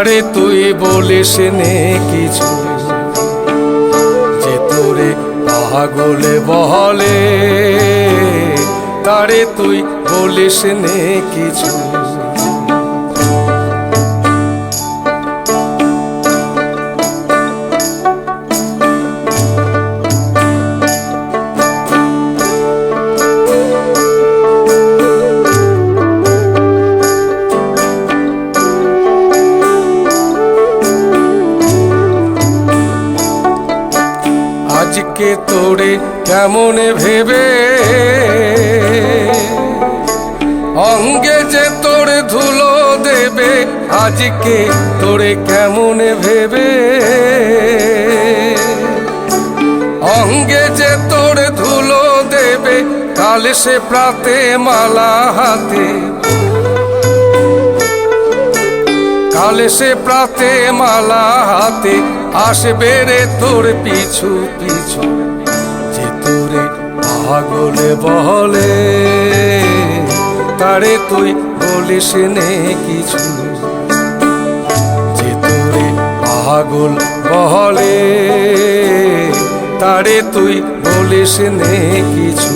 তারে তুই বলিস নে কিছু। যে তোরে পাগলে বলে তারে তুই বলিস নে কিছু। আজকে তোরে কেমন ভেবে? অঙ্গে যে তোর ধুলো দেবে, আজকে তোরে কেমন ভেবে? অঙ্গে যে তোর ধুলো দেবে, কাল সে প্রাতে মালা হাতে কালে সে প্রাতে মালা হাতে, আসবে রে তোর পিছু পিছু, যে তোরে পাগলে বলে। তারে তুই বলিস নে কিছু, যে তোরে পাগল বলে। তারে তুই বলিস নে কিছু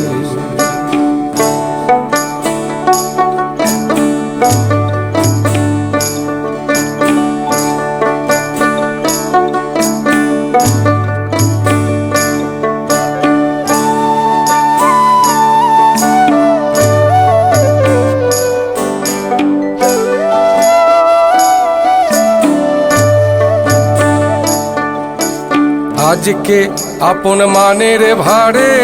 আজকে আপন মানের ভারে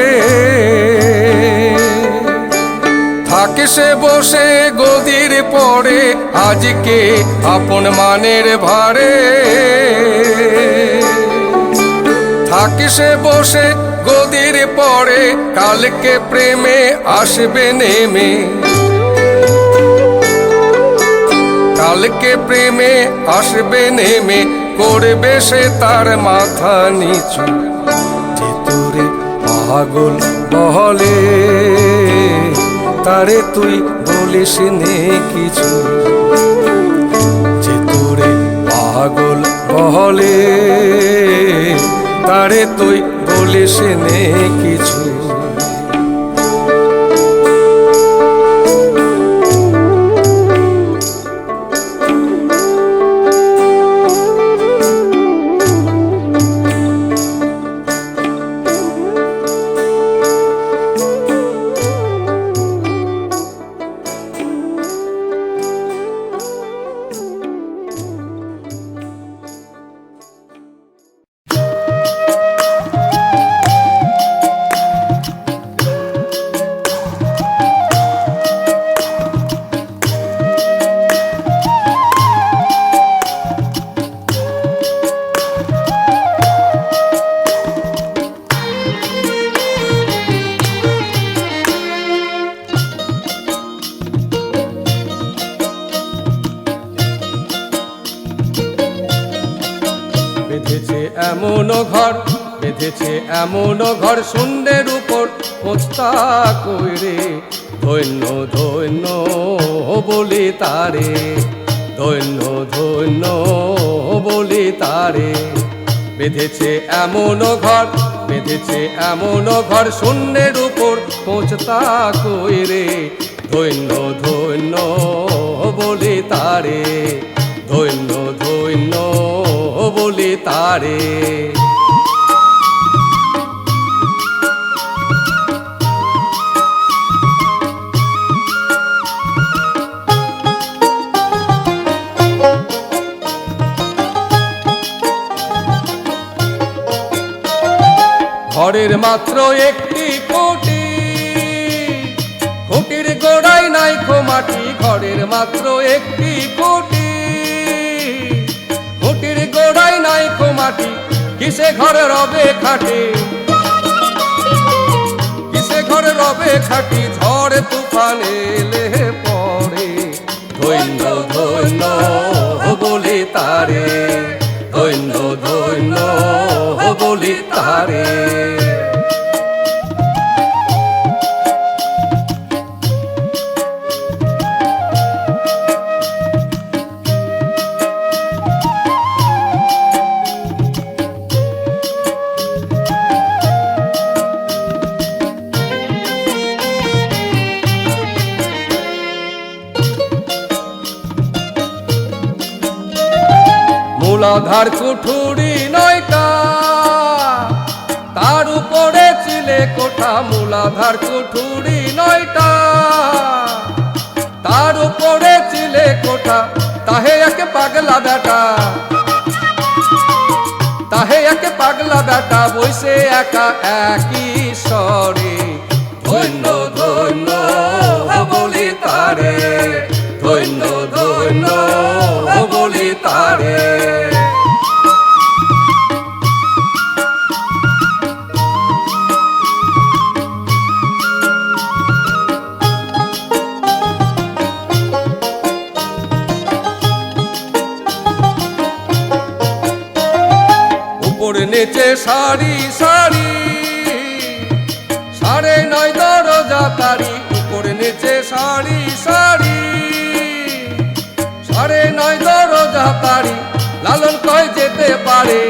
থাকে সে বসে গদির পরে, আজকে আপন মানের ভারে থাকে সে বসে গদির পরে, কালকে প্রেমে আসবে নেমে। কালকে প্রেমে আসবে নেমে। করবে সে তার মাথা নিচু। যে তোরে পাগল বলে তারে তুই বলিস নে কিছু। যে তোরে পাগল বলে তারে তুই বলিস নে কিছু। এমন ঘর শূন্যের উপর পোস্তা কইরে, ধন্য ধন্য বলি তারে, ধন্য ধন্য বলি তারে। বেঁধেছে এমন ঘর, বেঁধেছে এমন ঘর শূন্যের উপর পৌঁছতা কইরে, ধন্য ধন্য বলি তারে, ধন্য ধন্য বলি তারে। ঘরের মাত্র একটি কোটি খুঁটির গোড়ায় নাই মাটি ঘরের মাত্র একটি কোটি খুঁটির গোড়ায় নাই মাটি কিসে ঘর রবে খাটি? কিসে ঘর রবে খাটি, ঝড় তুফান এলে পরে ধন্য ধন্য বলি তারে। ধন্য ধন্য বলি তারে। একে পাগলা বেটা বইছে একা একই স্বরে। ধন্য সারি সারি। সাড়ে নয় দরজা তারি, উপরে নিচে সারি সারি। সাড়ে নয় দরজা তারি, লালন কয় যেতে পারে?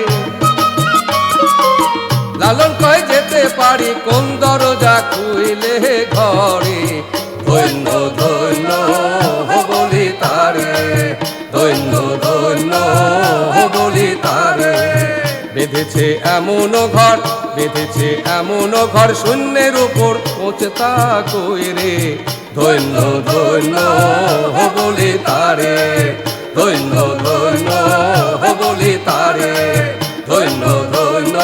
লালন কয় যেতে পারি, কোন দরজা খুইলে ঘরে? ধন্য ধন্য। বেঁধেছে এমন ঘর, বেঁধেছে এমন ঘর শূন্যের উপর। পৌঁছতা তা রে? ধন্য ধন্য বলে তারে। ধৈন্য, ধন্য বলে তারে। ধৈন্য, ধন্য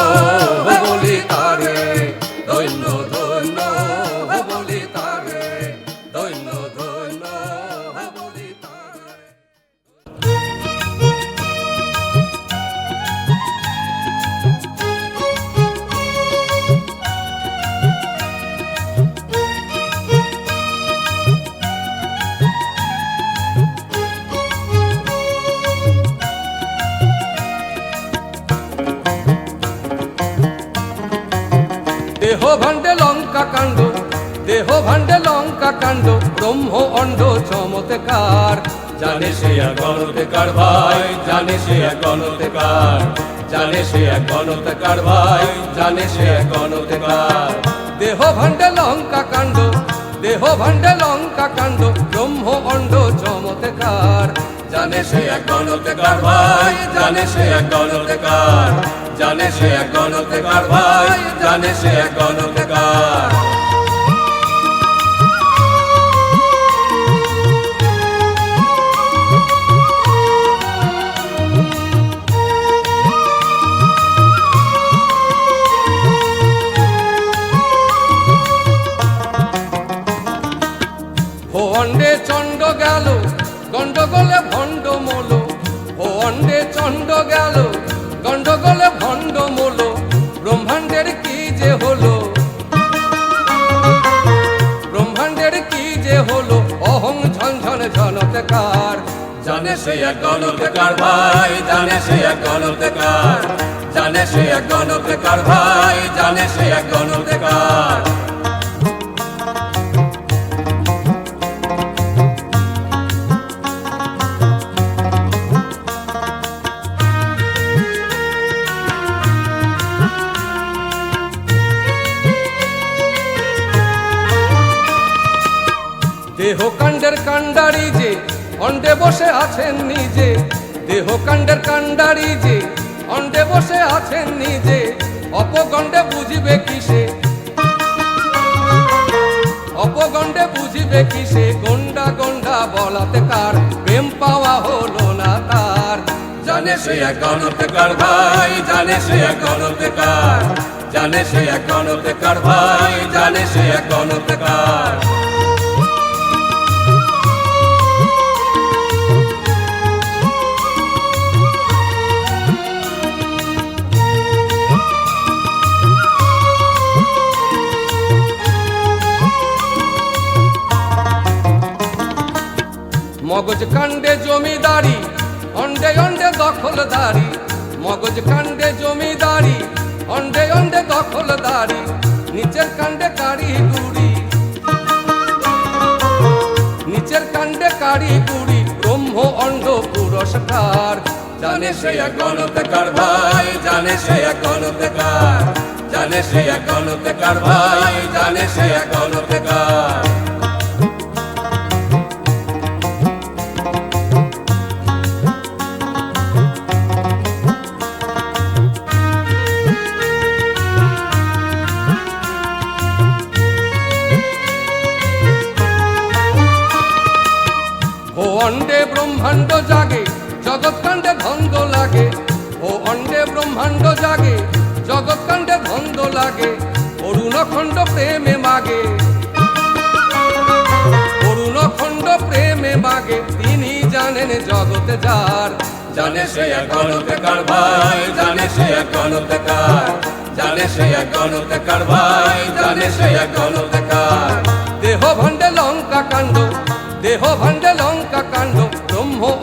দেহ ভাণ্ডে লঙ্কা কাণ্ড দেহ ভাণ্ডে লঙ্কা কাণ্ড ব্রহ্ম অণ্ড চমৎকার। জানে সে এক গণতেকার ভাই জানে সে এক গণতেকার জানে সে এক গণতেকার ভাই জানে সে এক গণতেকার দেহ ভাণ্ডে লঙ্কা কাণ্ড দেহ ভাণ্ডে লঙ্কা কাণ্ড ব্রহ্ম অণ্ড চমৎকার। জানে সে এক গণতেকার ভাই জানে সে এক গণতেকার জানে সে এক গণতেকার ভাই জানে সে এক গণতেকার ঝনৎকার জানে সে এক গণতেকার ভাই, জানে সে এক গণতেকার জানে সে এক গণতেকার ভাই, জানে সে এক গণতেকার দেহ কাণ্ডের কাণ্ডারি অন্ডে বসে আছেন নিজে, দেহ কাণ্ডের কাণ্ডারি যে। অন্ডে বসে আছেন নিজে, অপগণ্ডে বুঝিবে কিসে? অপগণ্ডে বুঝিবে কিসে? গন্ডা গন্ডা বলাতে কার? প্রেম পাওয়া হলো না তার। জানে সে এক গণতেকার ভাই, জানে সে এক গণতেকার জানে সে এক গণতেকার ভাই, জানে সে এক গণতেকার মগজ কাণ্ডে জমিদারি, অন্ডে অন্ডে দখলদারি। মগজ কাণ্ডে জমিদারি, অন্ডে অন্ডে দখলদারি, নিচের কাণ্ডে কারি গুড়ি। নিচের কাণ্ডে কারি গুড়ি, ব্রহ্ম অণ্ড পুরস্কার। জানে সে গণতেকার ভাই, জানে সে গণতেকার। জানে সে গণতেকার ভাই, জানে সে গণতেকার। ব্রহ্মাণ্ড জাগে, জগৎকাণ্ডে ধন্দ লাগে। ও অন্ডে ব্রহ্মাণ্ড জাগে, জগৎকাণ্ডে ধন্দ লাগে। অরুণখণ্ড প্রেমে মাগে। অরুণখণ্ড প্রেমে মাগে, তিনি জানেন জগতে যার। জানে সে এক গণতেকার ভাই, জানে সে এক গণতেকার জানে সে এক গণতেকার ভাই, জানে সে এক গণতেকার দেহ ভাণ্ডে লঙ্কা কাণ্ড, দেহ ভাণ্ডে লঙ্কা কাণ্ড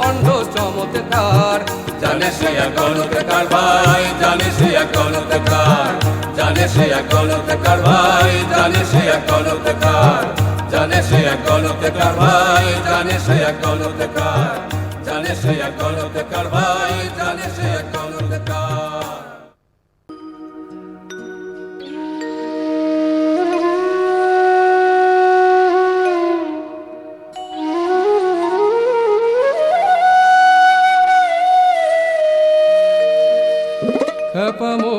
অণ্ড চমৎকার। জানে সে এক গণতেকার ভাই, জানে সে এক গণতেকার জানে সে এক গণতেকার ভাই, জানে সে এক গণতেকার জানে সে এক গণতেকার ভাই, জানে সে এক গণতেকার জানে সে এক গণতেকার ভাই, জানে সে এক খেপামো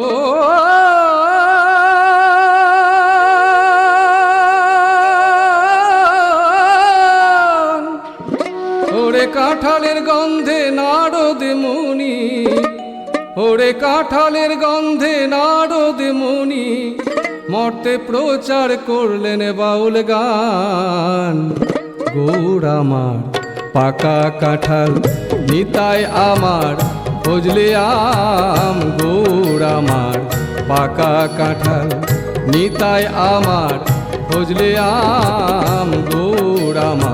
ওরে কাঁঠালের গন্ধে নারদ মুনি, ওরে কাঁঠালের গন্ধে নারদ মুনি, মর্তে প্রচার করলেন বাউল গান। গৌর আমার পাকা কাঁঠাল, নিতাই আমার ফজলে আম গোড় আমার পাকা কাঁঠাল নিতাই আমার। ফজলে আম গোড় আমার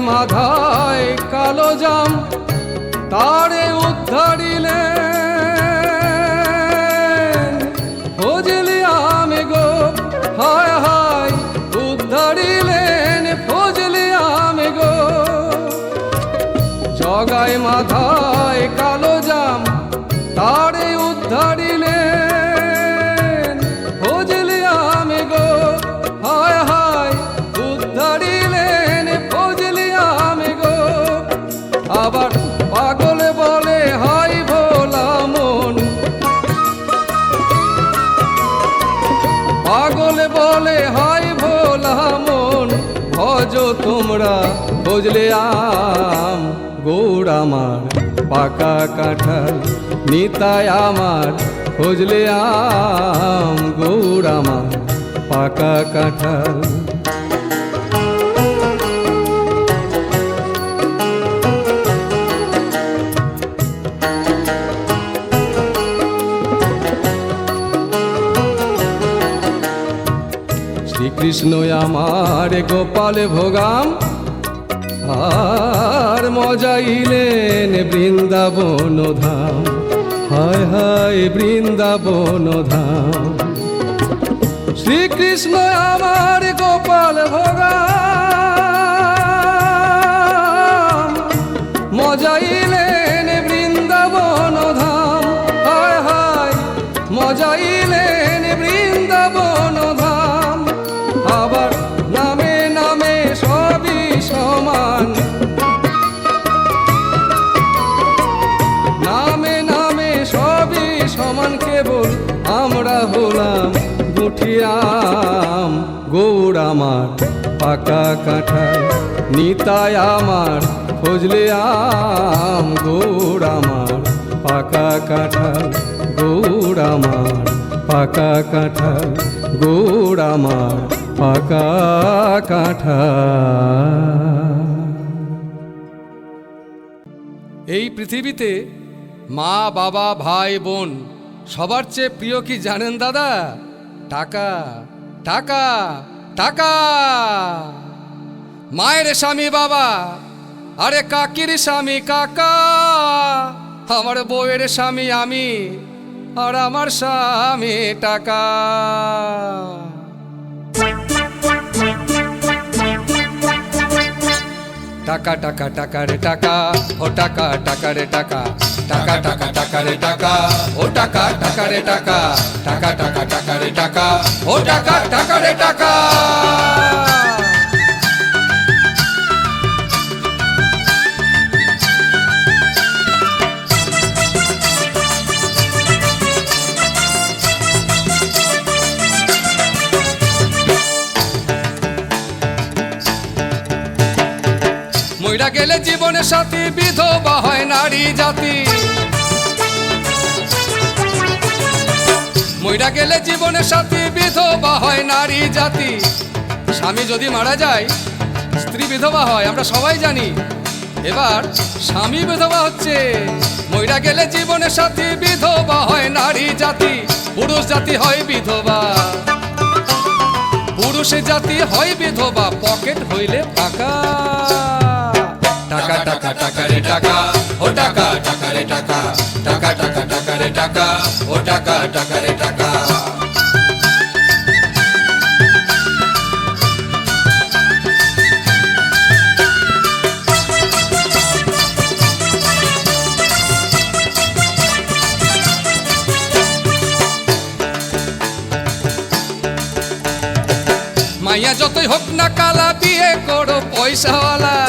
মাধায় কালো জাম তারে উদ্ধারিলে বুঝলে আম গৌড় আমার, পাকা কাঁঠাল নিতায় আমার খুঁজলে আম গৌড় আমার, পাকা কাঁঠাল। শ্রীকৃষ্ণ আমার গোপাল ভোগাম আর মজাইলেন বৃন্দাবন ধাম হায় হায় বৃন্দাবন ধাম শ্রীকৃষ্ণ আমার গোপাল ভোগাম আমার পাকা কাঁঠাল, নিতাই আমার ফজলে আম, গৌড় আমার। পাকা কাঁঠাল, গৌড় আমার, পাকা কাঁঠাল, গৌড় আমার, পাকা কাঁঠাল। এই পৃথিবীতে মা, বাবা, ভাই, বোন, সবার চেয়ে প্রিয় কি জানেন দাদা? টাকা টাকা। টাকা। মায়ের স্বামী বাবা, আরে কাকির স্বামী কাকা, আমার বউয়ের স্বামী আমি, আর আমার স্বামী টাকা। টাকা টাকা টাকা টাকা। ও টাকা টাকা রে টাকা। টাকা টাকা টাকা রে টাকা। ও টাকা টাকা রে টাকা। টাকা টাকা টাকা রে টাকা। ও টাকা টাকা রে টাকা। মইরা গেলে জীবনের সাথী, বিধবা হয় নারী, জাতি। মইরা গেলে জীবনের সাথী, বিধবা হয় নারী, জাতি। স্বামী যদি মারা যায়, স্ত্রী বিধবা হয়, আমরা সবাই জানি। এবার স্বামী বিধবা হচ্ছে, মইরা গেলে জীবনের সাথী, বিধবা হয় নারী, জাতি। পুরুষ জাতি হয় বিধবা। পুরুষ জাতি হয় বিধবা, পকেট হইলে ফাঁকা। টাকা টাকা টাকা রে টাকা, ও টাকা টাকা রে টাকা টাকা টাকা টাকা রে টাকা, ও টাকা টাকা রে টাকা। মাইয়া যতই হোক না কালা বিয়ে করো, পয়সাওয়ালা।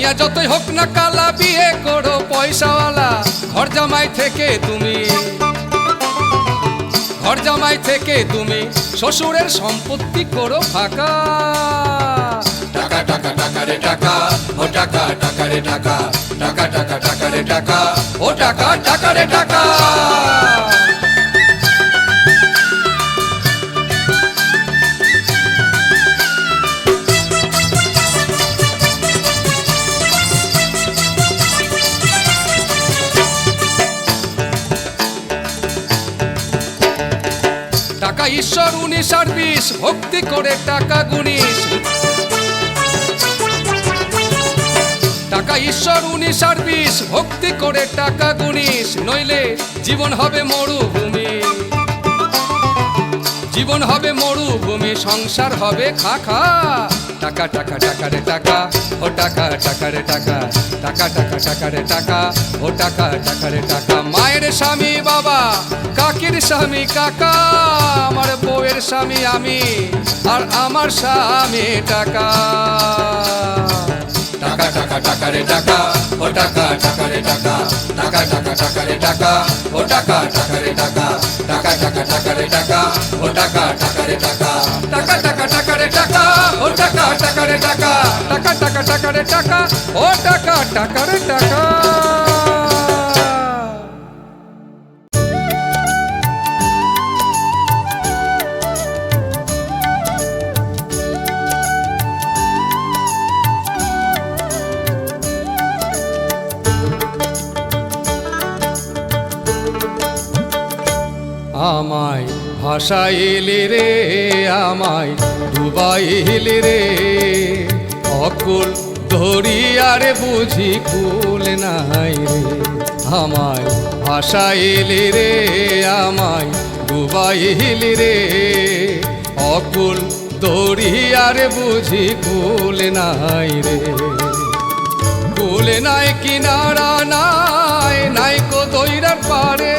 মাইয়া যতই হোক না কালা, বিয়ে করো পয়সাওয়ালা। ঘর জামাই থেকে তুমি। ঘর জামাই থেকে তুমি শ্বশুরের সম্পত্তি করো ফাঁকা। টাকা টাকা টাকা রে টাকা, ও টাকা টাকা রে টাকা। টাকা টাকা টাকা রে টাকা, ও টাকা টাকা রে টাকা। ঈশ্বর উনি সার্ভিস ভক্তি করে টাকা গুনিস। টাকা ঈশ্বর উনি সার্ভিস ভক্তি করে টাকা গুনিস। নইলে জীবন হবে মরুভূমি। জীবন হবে মরুভূমি, সংসার হবে খা খা। টাকা টাকা টাকা রে টাকা ও টাকা টাকা রে টাকা টাকা টাকা টাকা রে টাকা ও টাকা টাকা রে টাকা মায়ের স্বামী বাবা কাকির স্বামী কাকা আমার বউয়ের স্বামী আমি আর আমার স্বামী টাকা টাকা টাকা টাকা রে টাকা ও টাকা টাকা রে টাকা টাকা টাকা টাকা রে টাকা ও টাকা টাকা রে টাকা টাকা টাকা টাকা রে টাকা ও টাকা টাকা রে টাকা টাকা টাকা টাকা রে টাকা টাকা ও টাকা টাকা রে টাকা। আমায় ভাসাইলি রে আমায় দুবাই ডুবাইলি রে। অকুল ধরিয়ারে বুঝি কুল নাই রে। আমায় ভাসাইলি রে, আমায় ডুবাইলি রে। অকুল ধরিয়ারে বুঝি কুল নাই রে। কুলে নাই, কিনারা নাই নাই কো দইরার পারে।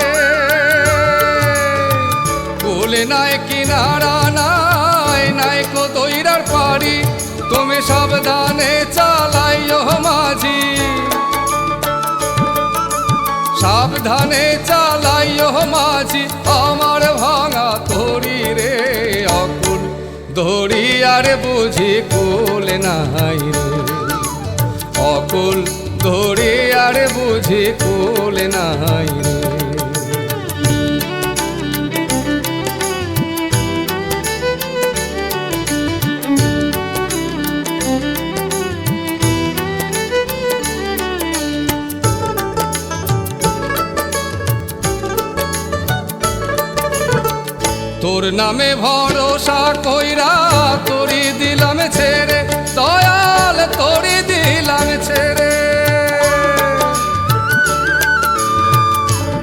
কুলে নাই, কিনারা নাই নাই কো দইরার পারি তুমি সাবধানে চালাইও মাঝি। সাবধানে চালাইও মাঝি, আমার ভাঙা তরি রে অকুল। ধরি আর বুঝি কুল নাই রে। অকুল ধরি আর বুঝে কুল নাই রে। তোর নামে ভরসা কইরা তোরি দিলাম ছেড়ে, দয়াল করি দিলাম ছেড়ে।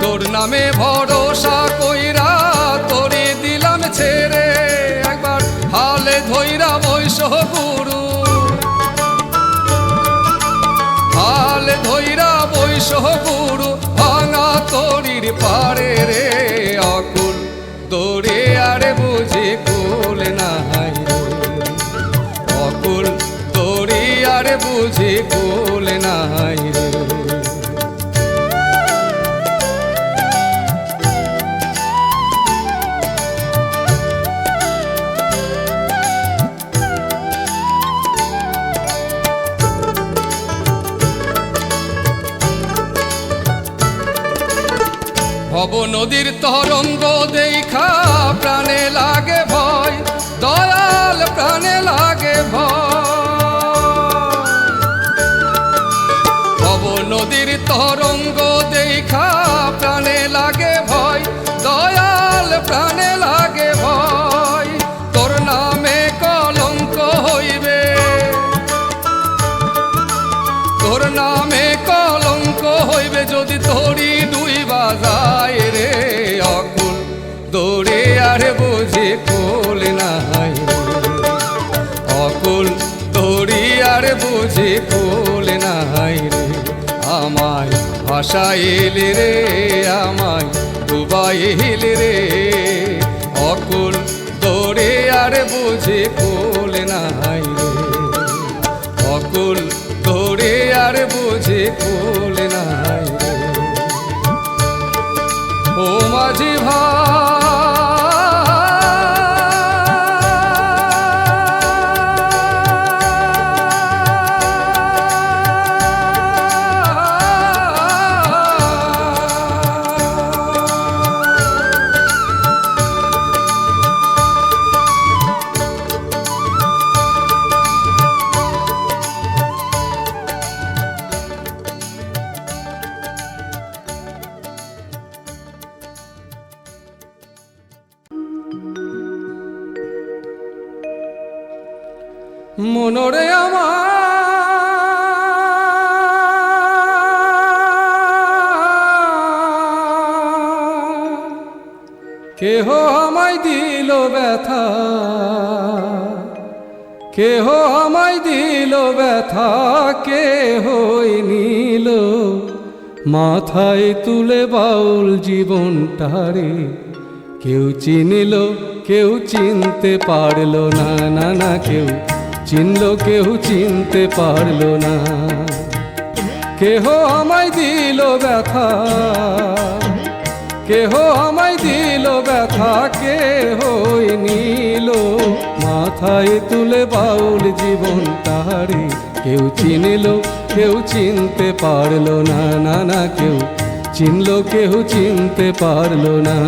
তোর নামে ভরসা কইরা করি দিলাম ছেড়ে, একবার হালে ধৈরা বৈশ গুরু। হালে ধৈরা বৈশ গুরু, ভাঙা তরির পারে রে আকুল দৌড়ে। বুঝি কুল নাই অকুল দৌড়ি আরে বুঝি নাই নদীর তরঙ্গ দেখা প্রাণে লাগে ভয়, তোর নামে কলঙ্ক হইবে। তোর নামে কলঙ্ক হইবে যদি তোরি দুই বাজায় রে অকুল দৌড়ে আরে বুঝি কুল নাই। অকুল দৌড়ি আরে বুঝি কুল নাই রে। আমায় ভাসাইলি রে, আমায় ডুবাইলি রে অকুল দৌড়ে আর বুঝে কোল নাই রে অকুল দৌড়ে আর বুঝে কোল নাই রে। ও মাঝি ভাই মনরে আমার। কেহ আমায় দিল ব্যথা। কেহ আমায় দিল ব্যথা। কেহ নিল মাথায় তুলে বাউল জীবনটারে। কেউ চিনিল, কেউ চিনতে পারল না না না, কেউ চিনল কেউ চিনতে পারল না। কেহ আমায় দিল ব্যথা। কেহ আমায় দিল ব্যথা, কেহ নিল। মাথায় তুলে বাউল জীবন তাহারে। কেউ চিনিল, কেউ চিনতে পারল না না না, কেউ চিনল কেউ চিনতে পারল না।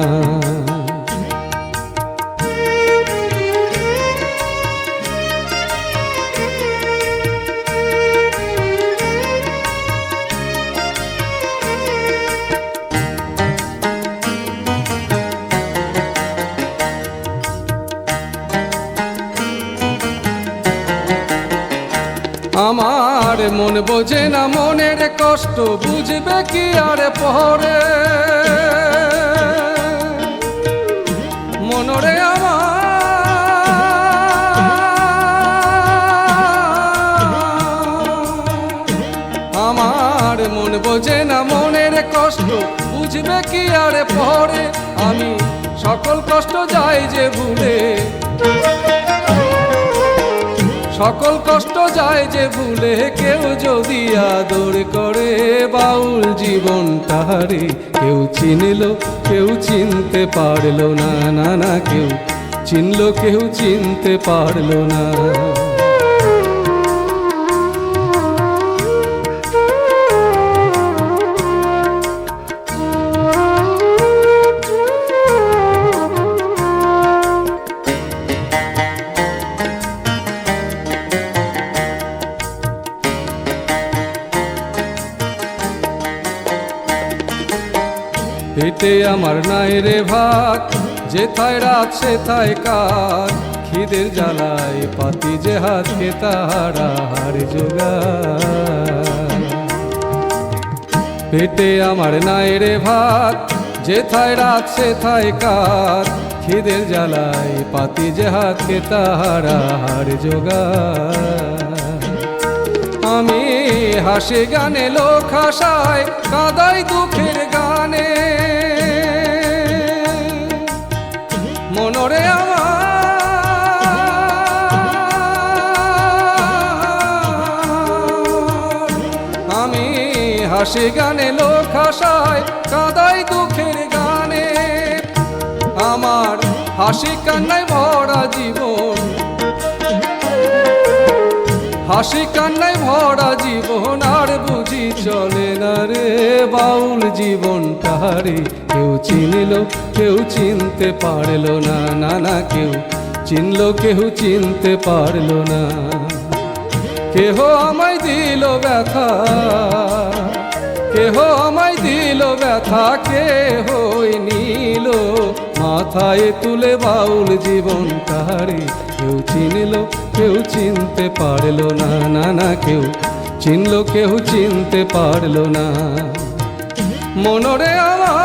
বোঝে না, মনের কষ্ট বুঝবে কি আর পরে? মনরে আমার মন বোঝে না, মনের কষ্ট বুঝবে কি আর পরে? আমি সকল কষ্ট যাই যে ভুলে। সকল কষ্ট যায় যে ভুলে কেউ যদি আদর করে, বাউল জীবন তাহারে কেউ চিনিল, কেউ চিনতে পারল না না না, কেউ চিনল, কেউ চিনতে পারল না। পেটে আমার নাই রে ভাত, যেথায় রাত সেথায় কাজ। খিদের জ্বালায় পাতি যে হাতকে তাহারা হার যোগা পেটে আমার নাই রে ভাত, যেথায় রাত সেথায় কাজ। খিদের জ্বালায় পাতি যে হাতকে তাহারা হার যোগা আমি হাসি গানে লোক হাসায় কাদাই দুঃখের গানে। আমি হাসি গানে লোক হাসায়, কাদাই দুঃখের গানে। আমার হাসি কান্নায় ভরা জীবন। হাসি কান্নায় ভরা জীবন আর চলে না রে বাউল জীবনটা রে কেউ চিনিল, কেউ চিনতে পারল না না না, কেউ চিনল, কেউ চিনতে পারল না। কেহ আমায় দিল ব্যথা, কেহ আমায় দিল ব্যথা, কেহ নিল মাথায় তুলে বাউল জীবন তারে কেউ চিনিল, কেউ চিনতে পারল না না না, কেউ চিনল কেউ চিনতে পারল না। মনরে আমার